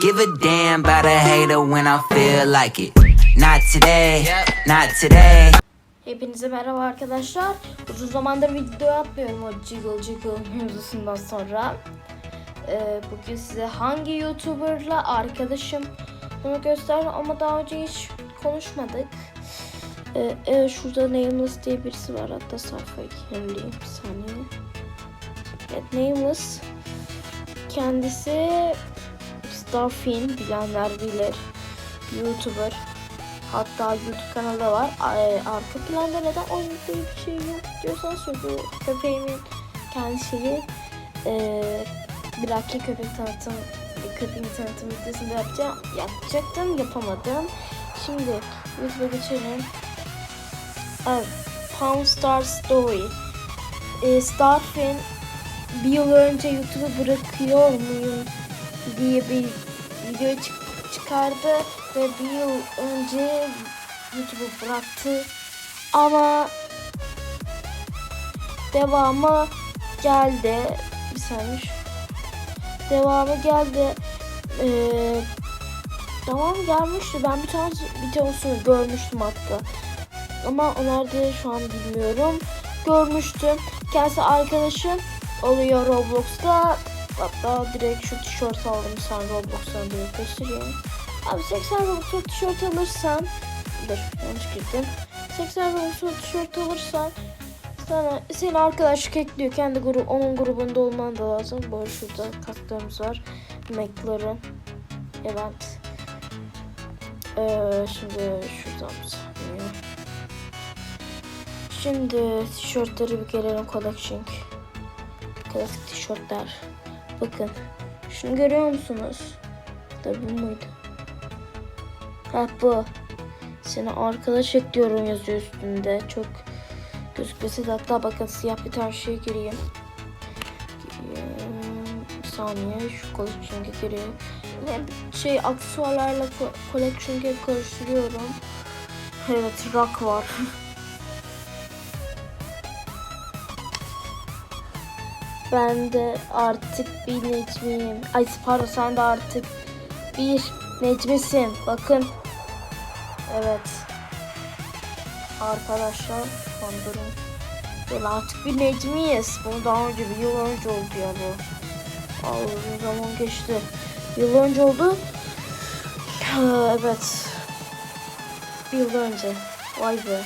give a damn about a hater when I feel like it. Not today, not today. Hepinize merhaba arkadaşlar. Uzun zamandır video atmıyorum o Jiggle Jiggle mevzusundan sonra. Ee, bugün size hangi YouTuber'la arkadaşım bunu gösterdim ama daha önce hiç konuşmadık. Ee, evet, şurada Nameless diye birisi var hatta sayfayı yenileyim bir saniye. Evet Nameless kendisi Starfin bilenler bilir. YouTuber. Hatta YouTube kanalı var. Arka planda neden oynadığı bir şey yok diyorsanız çünkü köpeğimin kendisini e, bir erkek köpek tanıtım köpeğin tanıtım videosunda yapacağım, yapacaktım yapamadım. Şimdi YouTube'a geçelim. Evet, Pound Star Story. E, Starfin bir yıl önce YouTube'u bırakıyor muyum diye bir video çık- çıkardı ve bir yıl önce YouTube'u bıraktı. Ama devamı geldi. Bir saniye devamı geldi. Ee, tamam gelmişti. Ben bir tane videosunu görmüştüm hatta. Ama nerede şu an bilmiyorum. Görmüştüm. Kendisi arkadaşım oluyor Roblox'ta hatta direkt şu tişört aldım sen Roblox'tan direkt göstereyim Abi 80 Robux'un tişört alırsan Dur yanlış girdim 80 Robux'un tişört alırsan sana seni arkadaşlık ekliyor. Kendi grup onun grubunda olman da lazım. Böyle şurada kartlarımız var. McLaren Evet. Ee, şimdi şuradan bir saniye. Şimdi tişörtleri bir gelelim collection. Klasik tişörtler. Bakın. Şunu görüyor musunuz? Da bu muydu? Ha bu. Seni arkadaş ekliyorum yazıyor üstünde. Çok gözükmesi de hatta bakın siyah bir tane şey gireyim. Gireyim. Bir saniye şu collection'a gireyim. Ve şey aksesuarlarla ko- collection'ı hep karıştırıyorum. Evet rock var. ben de artık bir Necmiyim. Ay pardon sen de artık bir Necmisin. Bakın. Evet. Arkadaşlar durum. Böyle artık bir Necmiyiz. Bunu daha önce bir yıl önce oldu ya bu. Uzun zaman geçti. Yıl önce oldu. Evet. Bir yıl önce. Vay be.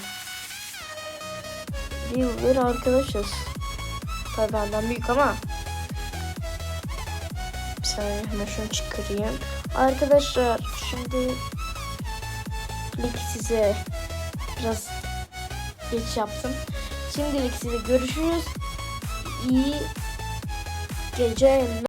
Bir yıldır arkadaşız. Tabii benden büyük ama. Bir saniye hemen şunu çıkarayım. Arkadaşlar şimdi ilk size biraz geç yaptım. Şimdilik size görüşürüz. İyi geceler.